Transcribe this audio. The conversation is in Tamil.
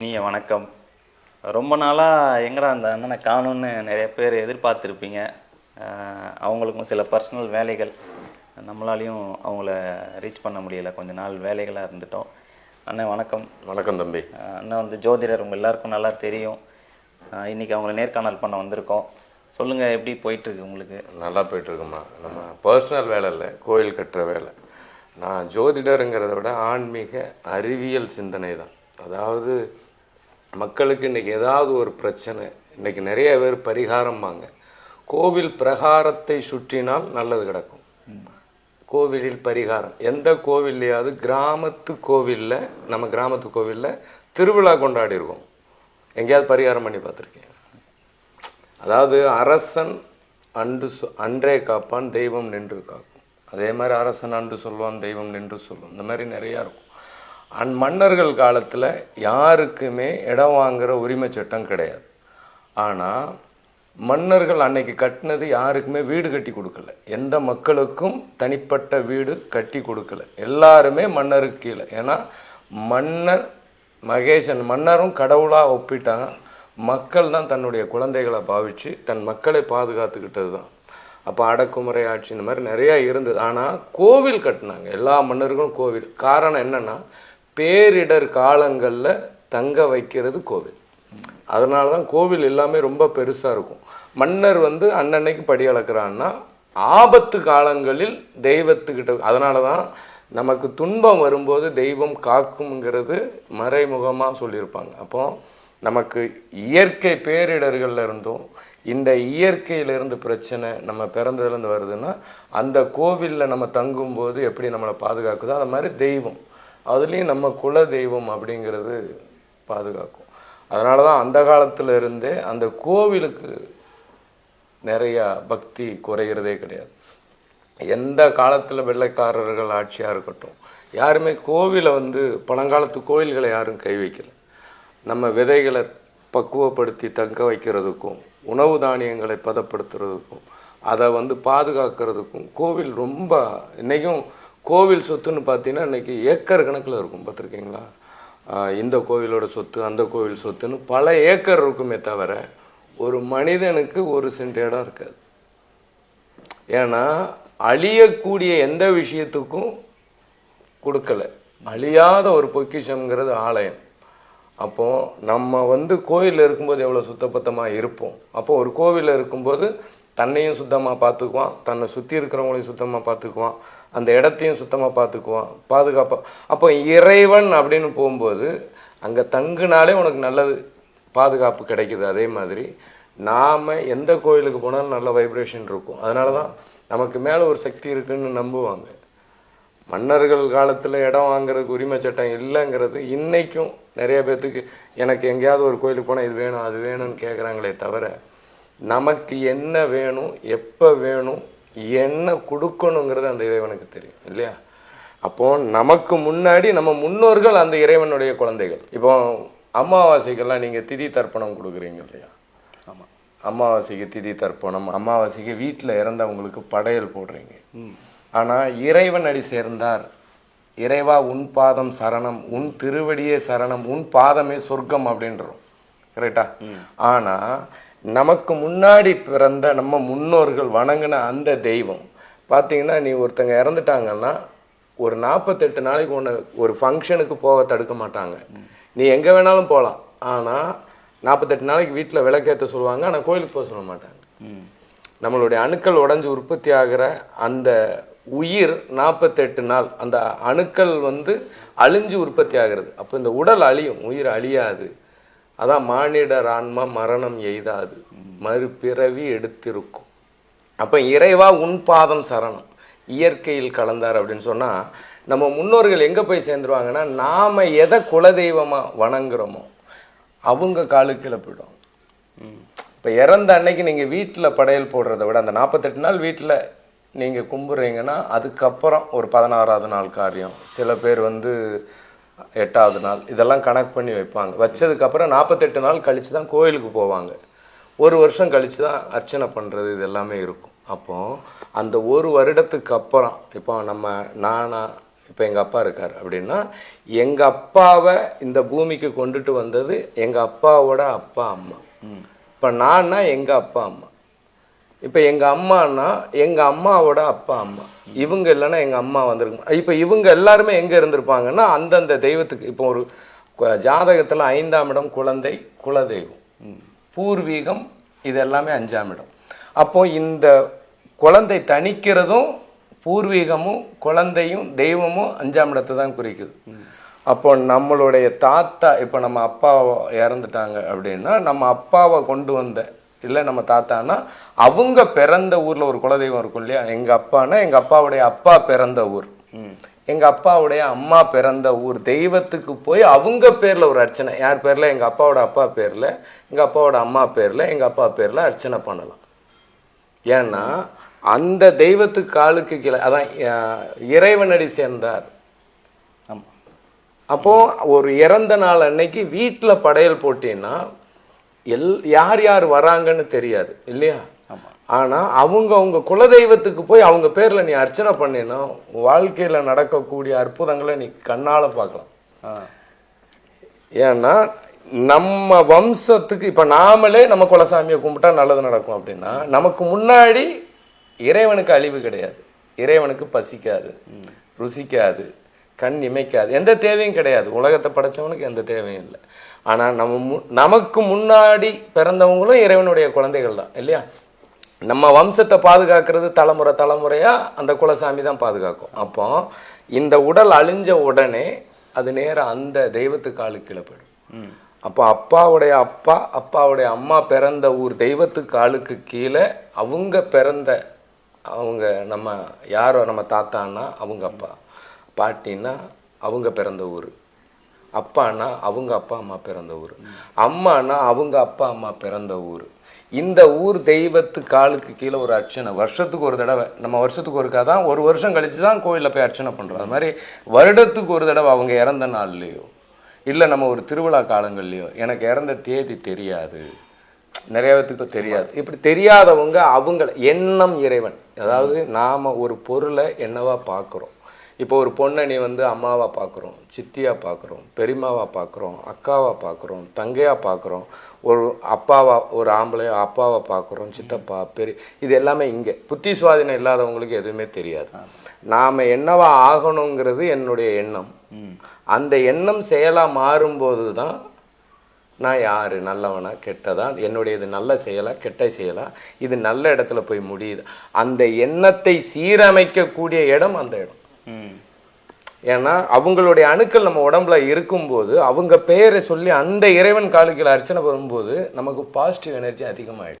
நீங்க வணக்கம். ரொம்ப நாளாக எங்கடா அந்த அண்ணனை காணும்னு நிறைய பேர் எதிர்பார்த்துருப்பீங்க. அவங்களுக்கும் சில பர்சனல் வேலைகள். நம்மளாலையும் அவங்கள ரீச் பண்ண முடியல. கொஞ்ச நாள் வேலைகளாக இருந்துட்டோம். அண்ணன் வணக்கம். வணக்கம் தம்பி. அண்ணன் வந்து ஜோதிடர் உங்கள் எல்லாருக்கும் நல்லா தெரியும். அஹ் இன்னைக்கு அவங்கள நேர்காணல் பண்ண வந்திருக்கோம். சொல்லுங்கள் எப்படி போயிட்டுருக்கு உங்களுக்கு? நல்லா போயிட்டு இருக்குமா நம்ம பர்சனல் வேலை இல்லை கோயில் கட்டுற வேலை. நான் ஜோதிடருங்கிறத விட ஆன்மீக அறிவியல் சிந்தனை தான். அதாவது மக்களுக்கு இன்றைக்கி ஏதாவது ஒரு பிரச்சனை இன்னைக்கு நிறைய பேர் பரிகாரம்பாங்க கோவில் பிரகாரத்தை சுற்றினால் நல்லது கிடக்கும். கோவிலில் பரிகாரம். எந்த கோவில்லையாவது கிராமத்து கோவிலில் நம்ம கிராமத்து கோவிலில் திருவிழா கொண்டாடி இருக்கோம். எங்கேயாவது பரிகாரம் பண்ணி பார்த்துருக்கேன் அதாவது அரசன் அன்று சொ- அன்றே காப்பான் தெய்வம் நின்று காக்கும். அதே மாதிரி அரசன் அன்று சொல்லுவான் தெய்வம் நின்று சொல்லும். இந்த மாதிரி நிறையா இருக்கும். அந் மன்னர்கள் காலத்தில் யாருக்குமே இடம் வாங்குகிற உரிமை சட்டம் கிடையாது. ஆனால் மன்னர்கள் அன்னைக்கு கட்டினது யாருக்குமே வீடு கட்டி கொடுக்கல. எந்த மக்களுக்கும் தனிப்பட்ட வீடு கட்டி கொடுக்கல. எல்லாருமே மன்னருக்கு கீழே. ஏன்னா மன்னர் மகேசன் மன்னரும் கடவுளாக ஒப்பிட்டாங்க மக்கள் தான் தன்னுடைய குழந்தைகளை பாவிச்சு தன் மக்களை பாதுகாத்துக்கிட்டது தான் அப்போ அடக்குமுறை ஆட்சி இந்த மாதிரி நிறையா இருந்தது. ஆனால் கோவில் கட்டினாங்க. எல்லா மன்னர்களும் கோவில். காரணம் என்னென்னா பேரிடர் காலங்களில் தங்க வைக்கிறது கோவில். அதனால தான் கோவில் எல்லாமே ரொம்ப பெருசாக இருக்கும். மன்னர் வந்து அன்னன்னைக்கு படி அளக்குறான்னா ஆபத்து காலங்களில் தெய்வத்துக்கிட்ட அதனால தான் நமக்கு துன்பம் வரும்போது தெய்வம் காக்கும்ங்கிறது மறைமுகமாக சொல்லியிருப்பாங்க. அப்போ நமக்கு இயற்கை பேரிடர்கள்ல இருந்தும் இந்த இயற்கையிலிருந்து பிரச்சனை நம்ம பிறந்ததுலேருந்து வருதுன்னா அந்த கோவிலில் நம்ம தங்கும்போது எப்படி நம்மளை பாதுகாக்குதோ அது மாதிரி தெய்வம். அதுலேயும் நம்ம குல தெய்வம் அப்படிங்கிறது பாதுகாக்கும். அதனால தான் அந்த காலத்தில் இருந்தே அந்த கோவிலுக்கு நிறையா பக்தி குறைகிறதே கிடையாது. எந்த காலத்தில் வெள்ளைக்காரர்கள் ஆட்சியாக இருக்கட்டும் யாருமே கோவிலை வந்து பழங்காலத்து கோயில்களை யாரும் கை வைக்கல. நம்ம விதைகளை பக்குவப்படுத்தி தங்க வைக்கிறதுக்கும் உணவு தானியங்களை பதப்படுத்துறதுக்கும் அதை வந்து பாதுகாக்கிறதுக்கும் கோவில் ரொம்ப இன்றைக்கும் கோவில் சொத்துன்னு பார்த்தீங்கன்னா இன்றைக்கி ஏக்கர் கணக்கில் இருக்கும். பார்த்துருக்கீங்களா? இந்த கோவிலோட சொத்து அந்த கோவில் சொத்துன்னு பல ஏக்கர் இருக்குமே தவிர ஒரு மனிதனுக்கு ஒரு சென்ட் இடம் இருக்காது. ஏன்னா அழியக்கூடிய எந்த விஷயத்துக்கும் கொடுக்கல. அழியாத ஒரு பொக்கிஷம்ங்கிறது ஆலயம். அப்போது நம்ம வந்து கோயிலில் இருக்கும்போது எவ்வளோ சுத்தபத்தமாக இருப்போம்? அப்போ ஒரு கோவிலில் இருக்கும்போது தன்னையும் சுத்தமாக பார்த்துக்குவான் தன்னை சுற்றி இருக்கிறவங்களையும் சுத்தமாக பார்த்துக்குவான் அந்த இடத்தையும் சுத்தமாக பார்த்துக்குவான் பாதுகாப்பாக அப்போ இறைவன் அப்படின்னு போகும்போது அங்கே தங்குனாலே உனக்கு நல்லது பாதுகாப்பு கிடைக்குது அதே மாதிரி. நாம் எந்த கோயிலுக்கு போனாலும் நல்ல வைப்ரேஷன் இருக்கும். அதனால தான் நமக்கு மேலே ஒரு சக்தி இருக்குன்னு நம்புவாங்க. மன்னர்கள் காலத்தில் இடம் வாங்குறதுக்கு உரிமை சட்டம் இல்லைங்கிறது இன்றைக்கும் நிறைய பேர்த்துக்கு எனக்கு எங்கேயாவது ஒரு கோயிலுக்கு போனால் இது வேணும் அது வேணும்னு கேட்குறாங்களே தவிர நமக்கு என்ன வேணும் எப்போ வேணும் என்ன கொடுக்கணுங்கிறது அந்த இறைவனுக்கு தெரியும் இல்லையா? அப்போ நமக்கு முன்னாடி நம்ம முன்னோர்கள் அந்த இறைவனுடைய குழந்தைகள். இப்போ அமாவாசைக்கெல்லாம் நீங்கள் திதி தர்ப்பணம் கொடுக்குறீங்க இல்லையா? ஆமாம் அமாவாசைக்கு திதி தர்ப்பணம் அமாவாசைக்கு வீட்டில் இறந்தவங்களுக்கு படையல் போடுறீங்க. ஆனால் இறைவன் அடி சேர்ந்தார். இறைவா உன் பாதம் சரணம் உன் திருவடியே சரணம் உன் பாதமே சொர்க்கம் அப்படின்றோம். கரெக்டா ஆனா நமக்கு முன்னாடி பிறந்த நம்ம முன்னோர்கள் வணங்கின அந்த தெய்வம் பார்த்தீங்கன்னா நீ ஒருத்தங்க இறந்துட்டாங்கன்னா ஒரு நாற்பத்தெட்டு நாளைக்கு ஒன்று ஒரு ஃபங்க்ஷனுக்கு போக தடுக்க மாட்டாங்க. நீ எங்கே வேணாலும் போகலாம் ஆனால் நாற்பத்தெட்டு நாளைக்கு வீட்டில் விளக்கேற்ற சொல்லுவாங்க ஆனால் கோயிலுக்கு போக சொல்ல மாட்டாங்க. நம்மளுடைய அணுக்கள் உடைஞ்சு உற்பத்தி ஆகிற அந்த உயிர் நாற்பத்தெட்டு நாள் அந்த அணுக்கள் வந்து அழிஞ்சு உற்பத்தி ஆகிறது. அப்போ இந்த உடல் அழியும் உயிர் அழியாது. அதான் மானிடர் ஆன்மா மரணம் எய்தாது. மறுபிறவி எடுத்திருக்கும். அப்போ இறைவா உன் பாதம் சரணம். இயற்கையில் கலந்தார் அப்படின்னு சொன்னா நம்ம முன்னோர்கள் எங்க போய் சேர்ந்துருவாங்கன்னா நாம எதை குலதெய்வமா வணங்குறோமோ அவங்க காலுக்கு போயிடும். இப்போ இறந்த அன்னைக்கு நீங்கள் வீட்டில் படையல் போடுறத விட அந்த நாற்பத்தெட்டு நாள் வீட்டில் நீங்கள் கும்பிட்றீங்கன்னா அதுக்கப்புறம் ஒரு பதினாறாவது நாள் காரியம். சில பேர் வந்து எட்டாவது நாள் இதெல்லாம் கணக்கு பண்ணி வைப்பாங்க. வச்சதுக்கப்புறம் நாற்பத்தெட்டு நாள் கழித்து தான் கோயிலுக்கு போவாங்க. ஒரு வருஷம் கழித்து தான் அர்ச்சனை பண்ணுறது இது எல்லாமே இருக்கும். அப்போ அந்த ஒரு வருடத்துக்கு அப்புறம் இப்போ நம்ம நானா இப்போ எங்கள் அப்பா இருக்கார் அப்படின்னா எங்கள் அப்பாவை இந்த பூமிக்கு கொண்டுட்டு வந்தது எங்கள் அப்பாவோட அப்பா அம்மா. இப்போ நான்னா எங்கள் அப்பா அம்மா. இப்போ எங்கள் அம்மானா எங்கள் அம்மாவோட அப்பா அம்மா. இவங்க இல்லைன்னா எங்கள் அம்மா வந்திருக்கும். இப்போ இவங்க எல்லாருமே எங்கே இருந்திருப்பாங்கன்னா அந்தந்த தெய்வத்துக்கு இப்போ ஒரு ஜாதகத்தில் ஐந்தாம் இடம் குழந்தை குலதெய்வம். பூர்வீகம் இது எல்லாமே அஞ்சாம் இடம். அப்போ இந்த குழந்தை தணிக்கிறதும் பூர்வீகமும் குழந்தையும் தெய்வமும் அஞ்சாம் இடத்தை தான் குறிக்குது. அப்போ நம்மளுடைய தாத்தா இப்போ நம்ம அப்பா இறந்துட்டாங்க அப்படின்னா நம்ம அப்பாவை கொண்டு வந்த இல்லை நம்ம தாத்தானா அவங்க பிறந்த ஊர்ல ஒரு குலதெய்வம் இருக்கும் இல்லையா? எங்க அப்பானா எங்க அப்பாவுடைய அப்பா பிறந்த ஊர். எங்க அப்பாவுடைய அம்மா பிறந்த ஊர். தெய்வத்துக்கு போய் அவங்க பேர்ல ஒரு அர்ச்சனை. யார் பேர்ல? எங்க அப்பாவோட அப்பா பேர்ல எங்க அப்பாவோட அம்மா பேர்ல எங்க அப்பா பேர்ல அர்ச்சனை பண்ணலாம். ஏன்னா அந்த தெய்வத்துக்கு காலுக்கு கீழே அதான் இறைவனடி சேர்ந்தார். ஆமாம் அப்போ ஒரு இறந்த நாள் அன்னைக்கு வீட்டுல படையல் போட்டீங்கன்னா எல் யார் யார் வராங்கன்னு தெரியாது இல்லையா? ஆமாம் ஆனா அவங்க அவங்க குலதெய்வத்துக்கு போய் அவங்க பேர்ல நீ அர்ச்சனை பண்ணினா வாழ்க்கையில நடக்கக்கூடிய அற்புதங்களை நீ கண்ணால பார்க்கலாம். ஏன்னா நம்ம வம்சத்துக்கு இப்ப நாமளே நம்ம குலசாமியை கும்பிட்டா நல்லது நடக்கும் அப்படின்னா நமக்கு முன்னாடி இறைவனுக்கு அழிவு கிடையாது. இறைவனுக்கு பசிக்காது ருசிக்காது கண் இமைக்காது எந்த தேவையும் கிடையாது. உலகத்தை படைச்சவனுக்கு எந்த தேவையும் இல்லை. ஆனா நம்ம மு- நமக்கு முன்னாடி பிறந்தவங்களும் இறைவனுடைய குழந்தைகள் தான் இல்லையா? நம்ம வம்சத்தை பாதுகாக்கிறது தலைமுறை தலைமுறையா அந்த குலசாமி தான் பாதுகாக்கும். அப்போ இந்த உடல் அழிஞ்ச உடனே அது நேரா அந்த தெய்வத்துக்கு ஆளு கீழே போயிடும். அப்போ அப்பாவுடைய அப்பா அப்பாவுடைய அம்மா பிறந்த ஊர் தெய்வத்துக்கு ஆளுக்கு கீழே அவங்க பிறந்த அவங்க நம்ம யாரோ நம்ம தாத்தான்னா அவங்க அப்பா பாட்டின்னா அவங்க பிறந்த ஊர். அப்பான்னா அவங்க அப்பா அம்மா பிறந்த ஊர். அம்மானா அவங்க அப்பா அம்மா பிறந்த ஊர். இந்த ஊர் தெய்வத்து காலுக்கு கீழே ஒரு அர்ச்சனை. வருஷத்துக்கு ஒரு தடவை. நம்ம வருஷத்துக்கு ஒருக்கா தான் ஒரு வருஷம் கழிச்சு தான் கோயிலில் போய் அர்ச்சனை பண்ணுறோம் அது மாதிரி வருடத்துக்கு ஒரு தடவை அவங்க இறந்த நாள்லையோ இல்லை நம்ம ஒரு திருவிழா காலங்கள்லையோ எனக்கு இறந்த தேதி தெரியாது. நிறைய பேத்துக்கு தெரியாது. இப்படி தெரியாதவங்க அவங்கள எண்ணம் இறைவன். அதாவது நாம் ஒரு பொருளை என்னவா பார்க்குறோம் இப்போ ஒரு பொண்ணை நீ வந்து அம்மாவா பார்க்குறோம் சித்தியா பார்க்குறோம் பெரியம்மாவா பார்க்குறோம் அக்காவா பார்க்குறோம் தங்கையா பார்க்குறோம் ஒரு அப்பாவா ஒரு ஆம்பளையா அப்பாவா பார்க்குறோம் சித்தப்பா பெரிய இது எல்லாமே இங்கே. புத்தி சுவாதீனம் இல்லாதவங்களுக்கு எதுவுமே தெரியாது. நாம என்னவா ஆகணுங்கிறது என்னுடைய எண்ணம். அந்த எண்ணம் செயலா மாறும்போது தான் நான் யாரு நல்லவனா கெட்டதா? என்னுடைய இது நல்ல செயலா கெட்ட செயலா? இது நல்ல இடத்துல போய் முடியுது. அந்த எண்ணத்தை சீரமைக்கக்கூடிய இடம் அந்த இடம். ஏன்னா அவங்களுடைய அணுக்கள் நம்ம உடம்புல இருக்கும்போது அவங்க பெயரை சொல்லி அந்த இறைவன் காலுக்கில் அர்ச்சனை வரும்போது நமக்கு பாசிட்டிவ் எனர்ஜி அதிகமாகிடும்